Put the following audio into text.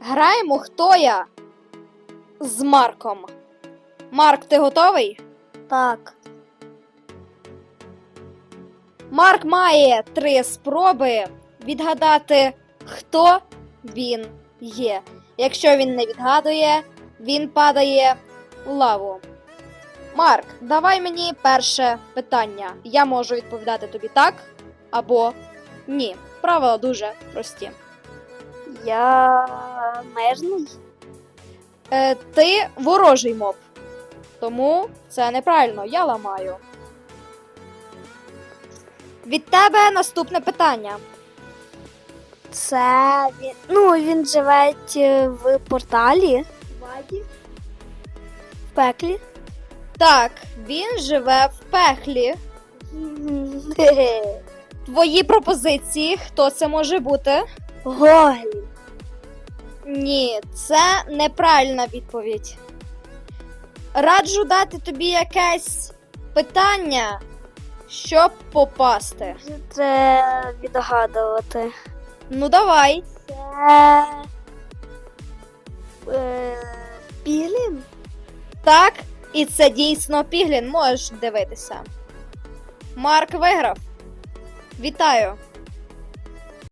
Граємо хто я з Марком. Марк, ти готовий? Так. Марк має три спроби відгадати, хто він є. Якщо він не відгадує, він падає у лаву. Марк, давай мені перше питання. Я можу відповідати тобі так або ні. Правила дуже прості. Я мирний. Е, ти ворожий моб. Тому це неправильно, я ламаю. Від тебе наступне питання. Це він. Ну, він живе в порталі. В пеклі. Так, він живе в пеклі. Твої пропозиції, хто це може бути? Гоглі. Ні, це неправильна відповідь. Раджу дати тобі якесь питання, щоб попасти. Треба відгадувати. Ну давай. Це. Е, Пілін? Так, і це дійсно Піглін, можеш дивитися. Марк виграв. Вітаю!